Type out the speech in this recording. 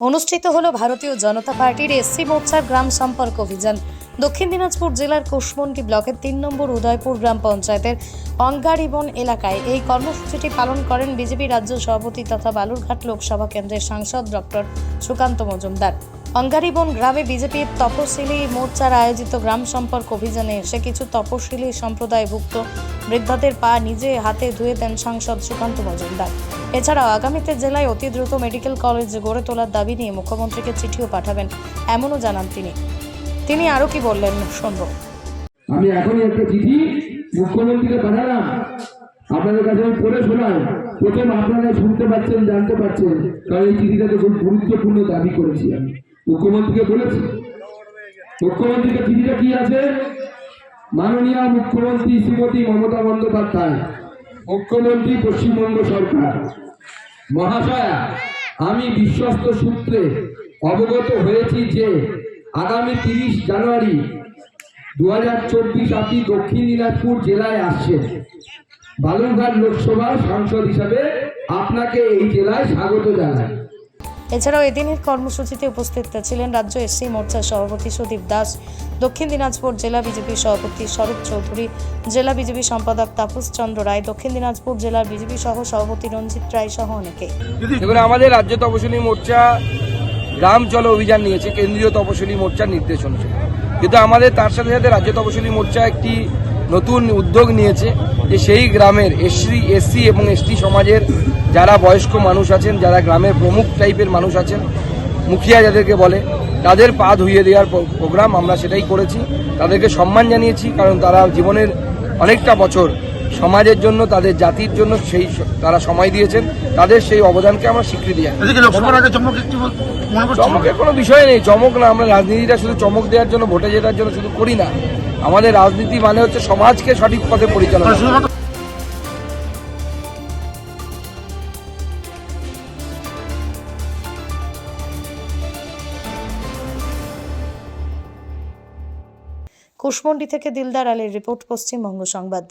অনুষ্ঠিত হল ভারতীয় জনতা পার্টির এসসি মোর্চার গ্রাম সম্পর্ক অভিযান। দক্ষিণ দিনাজপুর জেলার কুশমন্ডি ব্লকের তিন নম্বর উদয়পুর গ্রাম পঞ্চায়েতের অঙ্গারিবন এলাকায় এই কর্মসূচিটি পালন করেন বিজেপি রাজ্য সভাপতি তথা বালুরঘাট লোকসভা কেন্দ্রের সাংসদ ডক্টর সুকান্ত মজুমদার। অঙ্গারিবন গ্রামে বিজেপির তপশিলি মোর্চার আয়োজিত গ্রাম সম্পর্ক অভিযানে এসে কিছু তপশিলি সম্প্রদায়ভুক্ত বৃদ্ধাদের পা নিজে হাতে ধুয়ে দেন সাংসদ সুকান্ত মজুমদার। এছাড়াও আগামীতে জেলায় অতি দ্রুত মেডিকেল কলেজ গড়ে তোলার দাবি নিয়ে মুখ্যমন্ত্রীকে চিঠিও পাঠাবেন এমনও জানান তিনি। তিনি আরও কি বললেন শুনব। আমি এখনই একটা চিঠি মুখ্যমন্ত্রীকে পাঠালাম। আপনাদের কাছে আমি পড়ে শোনাই। প্রথম আপনারা শুনতে পাচ্ছেন, জানতে পাচ্ছেন কারণ এই চিঠিটাতে খুব গুরুত্বপূর্ণ দাবি করেছি আমি। মুখ্যমন্ত্রীকে বলেছি। মুখ্যমন্ত্রীকে চিঠিটা কি আছে? মাননীয় মুখ্যমন্ত্রী শ্রীমতী মমতা বন্দ্যোপাধ্যায়, মুখ্যমন্ত্রী পশ্চিমবঙ্গ সরকার। মহাশয়া, আমি বিশ্বস্ত সূত্রে অবগত হয়েছি যে আগামী তিরিশ জানুয়ারি দু হাজার চব্বিশ আপনি দক্ষিণ দিনাজপুর জেলায় আসছেন। বালুরঘাট লোকসভার সাংসদ হিসাবে আপনাকে এই জেলায় স্বাগত জানাই। এছাড়াও এদিনের কর্মসূচিতে উপস্থিত ছিলেন রাজ্য এসসি মোর্চার সভাপতি সুদীপ দাস, দক্ষিণ দিনাজপুর জেলা বিজেপি সভাপতি স্বরূপ চৌধুরী, জেলা বিজেপি সম্পাদক তাপস চন্দ্র রায়, দক্ষিণ দিনাজপুর জেলার বিজেপি সহ সভাপতি রঞ্জিত রায় সহ অনেকে। আমাদের রাজ্য তপশিলি মোর্চা গ্রাম চলো অভিযান নিয়েছে, কেন্দ্রীয় তপশিলি মোর্চার নির্দেশ অনুযায়ী কিন্তু আমাদের তার সাথে সাথে রাজ্য তপশিলি মোর্চা একটি নতুন উদ্যোগ নিয়েছে যে সেই গ্রামের এসসি এসসি এবং এসটি সমাজের যারা বয়স্ক মানুষ আছেন যারা গ্রামের প্রমুখ টাইপের মানুষ আছেন মুখিয়া যাদেরকে বলে তাদের পা ধুইয়ে দেওয়ার প্রোগ্রাম আমরা সেটাই করেছি। তাদেরকে সম্মান জানিয়েছি কারণ তারা জীবনের অনেকটা বছর সমাজের জন্য তাদের জাতির জন্য সেই তারা সময় দিয়েছেন। তাদের সেই অবদানকে আমরা স্বীকৃতি চমকের কোনো বিষয় নেই চমক না আমরা রাজনীতিটা শুধু চমক দেওয়ার জন্য ভোটে জেতার জন্য শুধু করি না। আমাদের রাজনীতি মানে হচ্ছে সমাজকে সঠিক পথে পরিচালনা কুশমন্ডি থেকে দিলদার আলীর রিপোর্ট, পশ্চিমবঙ্গ সংবাদ।